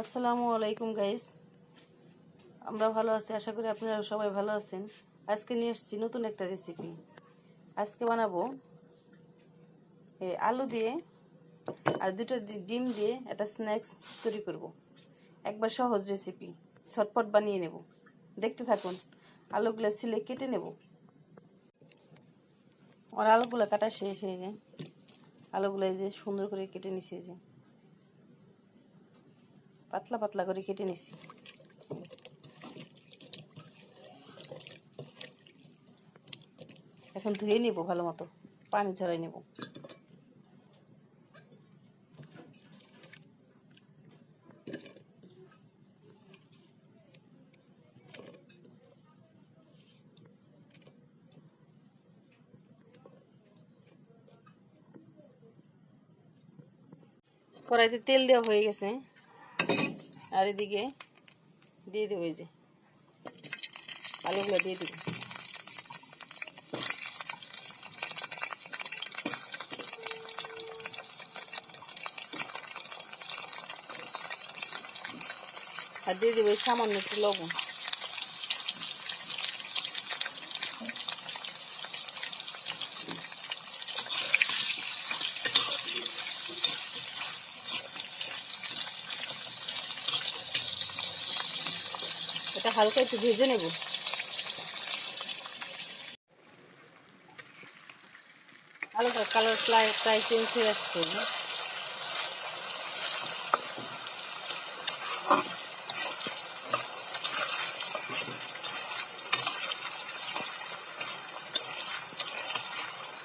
আসসালামু আলাইকুম গাইস আমরা ভালো আছি, আশা করি আপনারা সবাই ভালো আছেন। আজকে নিয়ে এসেছি নতুন একটা রেসিপি আজকে বানাবো আলু দিয়ে আর দুটো ডিম দিয়ে একটা স্ন্যাক্স তৈরি করব। একবার সহজ রেসিপি ছটপট বানিয়ে নেব। দেখতে থাকুন, আলুগুলো সিলে কেটে নেব। আর আলুগুলো কাটা শেষ হয়ে যায়। আলুগুলো এই যে সুন্দর করে কেটে নিছে যে। পাতলা পাতলা করে কেটে নিছি। এখন ধুয়ে নেব ভালো মতো, পানি ঝরাই নেব। কড়াইতে তেল দেওয়া হয়ে গেছে। আর এদিকে দিয়ে দেবো যে। আলুগুলো দিয়ে দেবো। আর দিয়ে দেবো সামান্য একটু লবণ। এটা হালকা একটু ভেজে নেব। আলুটা কালার প্রায় প্রায় চেঞ্জ হয়ে আসছে।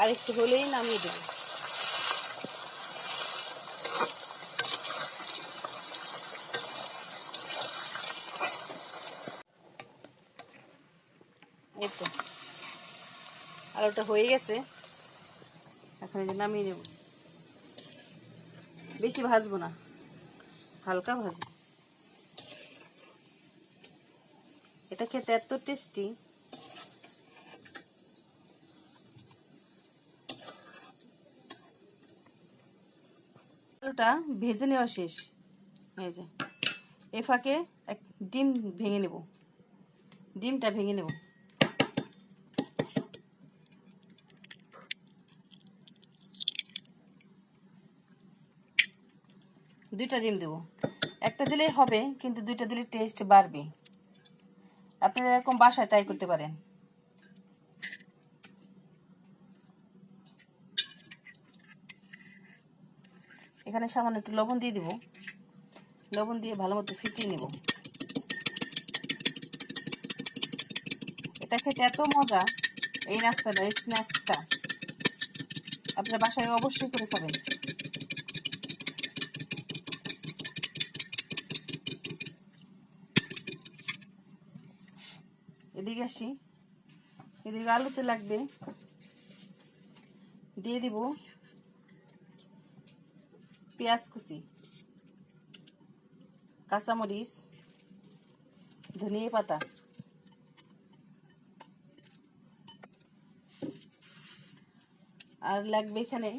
আর একটু হলেই নামিয়ে দেবো এই তো আলুটা হয়ে গেছে, এখন যে নামিয়ে নেব। বেশি ভাজবো না, হালকা ভাজবো। এটা খেতে এত টেস্টি। আলুটা ভেজে নেওয়া শেষ। এই এ ফাঁকে এক ডিম ভেঙে নেব। ডিমটা ভেঙে নেব। দুইটা ডিম দেবো। একটা দিলেই হবে, কিন্তু দুইটা দিলে টেস্ট বাড়বে। আপনারা এরকম বাসায় ট্রাই করতে পারেন। এখানে সামান্য একটু লবণ দিয়ে দিব। লবণ দিয়ে ভালো মতো ফিটিয়ে নেব। এটা খেতে এত মজা, এই নাস্তাটা, এই স্ন্যাক্সটা আপনার বাসায় অবশ্যই করে খাবেন। এদিকে আসি। এদিকে আলুতে লাগবে। দিয়ে দিব পেঁয়াজ কুচি, কাঁচামরিচ, ধনিয়া পাতা। আর লাগবে এখানে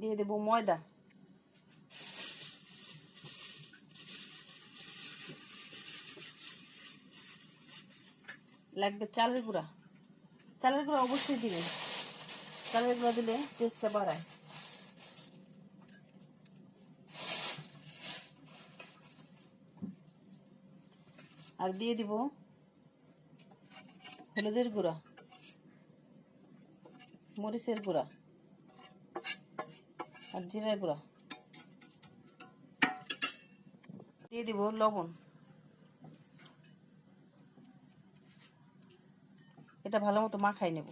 দিয়ে দেব ময়দা। লাগবে চালের গুঁড়া। চালের গুঁড়া অবশ্যই দিবেন চালের গুঁড়া দিলে টেস্টটা বাড়ায়। আর দিয়ে দিব হলুদের গুঁড়া, মরিচের গুঁড়া আর জিরার গুঁড়া। দিয়ে দিব লবণ। এটা ভালো মতো মাখাই নেব।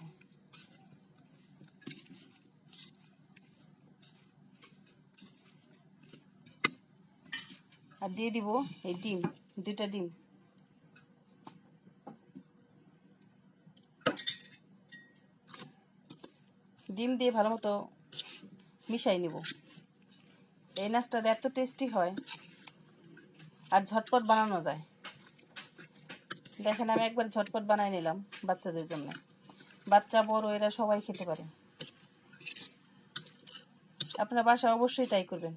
আর দিয়ে দিব এই ডিম, দুইটা ডিম। ডিম দিয়ে ভালো মতো মিশাই নেব। এই নাস্তাটা এত টেস্টি হয় আর ঝটপট বানানো যায়। দেখেন, আমি একবার ঝটপট বানাই নিলাম বাচ্চাদের জন্য। বাচ্চা, বড়, এরা সবাই খেতে পারে। আপনার বাসা অবশ্যই তাই করবেন।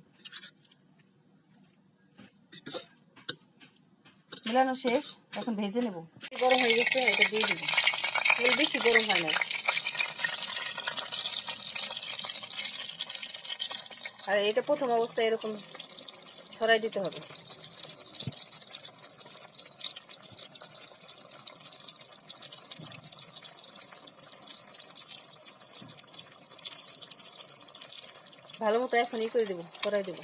মেলানো শেষ, এখন ভেজে নেব। গরম হয়ে গেছে, এটা দিয়ে দিব। তেল বেশি গরম হয় না। আর এটা প্রথম অবস্থায় এরকম ছড়াই দিতে হবে। ভালো মতো এখন ই করে দেবো ছড়াই দেবো।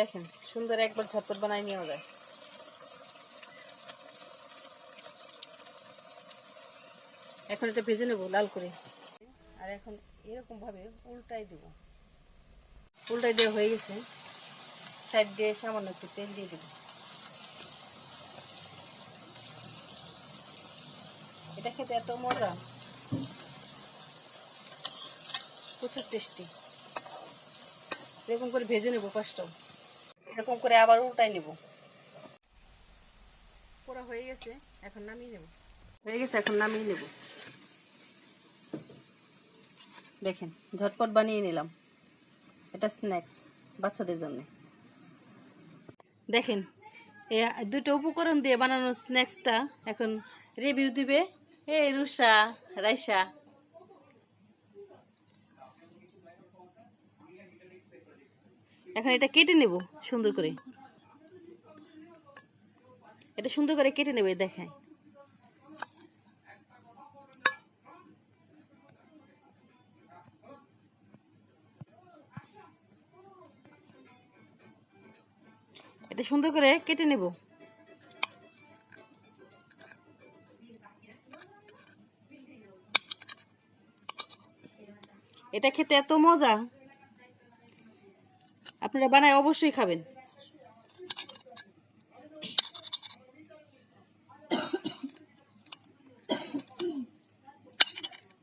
দেখেন, সুন্দর একবার ঝটপট বানাই নেওয়া যায়। এখন এটা ভেজে নেব, লাল করে। এখন এরকম ভাবে উল্টাই দেব। উল্টাই দেওয়া হয়ে গেছে। সাইড দিয়ে সামান্য একটু তেল দিয়ে দেব। এটা খেতে এত মজা। প্রচুর টেস্টি এরকম করে ভেজে নেব পাঁচটাও। এরকম করে আবার উল্টাই নেব। পোড়া হয়ে গেছে, এখন নামিয়ে নেব। হয়ে গেছে, এখন নামিয়ে নেব। দেখেন, ঝটপট বানিয়ে নিলাম। এটা স্ন্যাক্স বাচ্চাদের জন্য। দেখেন এই দুটো উপকরণ দিয়ে বানানো স্ন্যাক্সটা এখন রিভিউ দিবে। এ রুষা রাইসা এখন এটা কেটে নেব সুন্দর করে। এটা সুন্দর করে কেটে নেবে দেখায় এটা সুন্দর করে কেটে নেব। এটা খেতে এত মজা। আপনারা বানায় অবশ্যই খাবেন।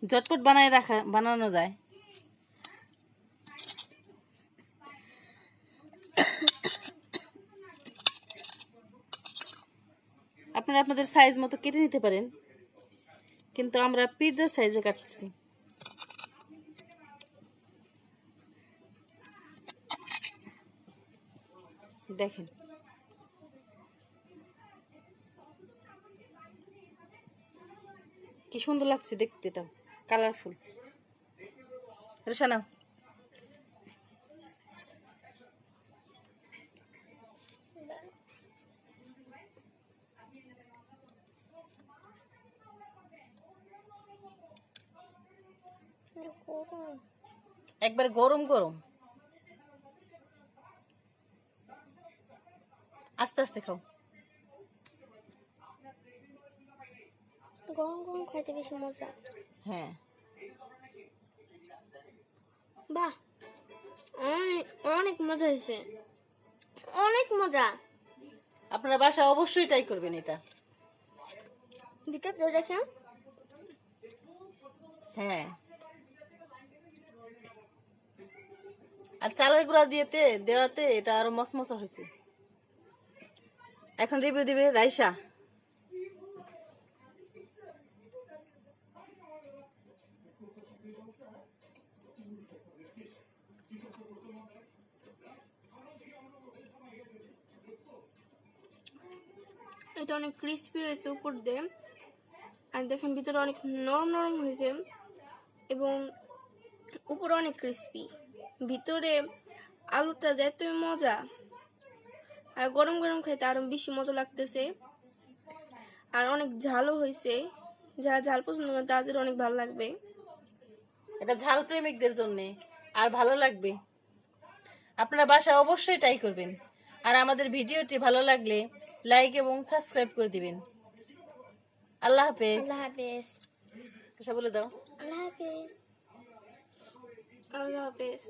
ঝটপট বানায় রাখা বানানো যায়। আপনারা আপনাদের সাইজ মতো কেটে নিতে পারেন। কিন্তু আমরা পিৎজার সাইজে কাটতেছি দেখেন। কি সুন্দর লাগছে দেখতে এটা। কালারফুল রেশানা। একবার গরম গরম। আস্তে আস্তে খাও। গরম গরম খাইতে বেশি মজা। হ্যাঁ। বাহ! অনেক মজা হয়েছে। অনেক মজা। আপনারা বাসা অবশ্যই ট্রাই করবেন এটা। ভিতর দিয়ে দেখে হ্যাঁ। আর চালের গুঁড়া দিয়েতে, দেওয়াতে এটা আরও মসমসা হয়েছে। এখন রিভিউ দিবে রাইসা। এটা অনেক ক্রিস্পি হয়েছে উপর দিয়ে। আর দেখেন ভিতরে অনেক নরম নরম হয়েছে। এবং উপরে অনেক ক্রিস্পি ভিতরে আলুটা যে এতই মজা। আর গরম গরম খাইতে আরও বেশি মজা লাগতেছে। আর অনেক ঝালও হয়েছে যারা ঝাল পছন্দ করে তাদের অনেক ভালো লাগবে। এটা ঝাল প্রেমিকদের জন্য আর ভালো লাগবে। আপনারা বাসা অবশ্যই ট্রাই করবেন। আর আমাদের ভিডিওটি ভালো লাগলে লাইক এবং সাবস্ক্রাইব করে দিবেন। আল্লাহ হাফেজ। আল্লাহ হাফেজ। বলে দাও। আল্লাহ হাফেজ। আল্লাহ হাফেজ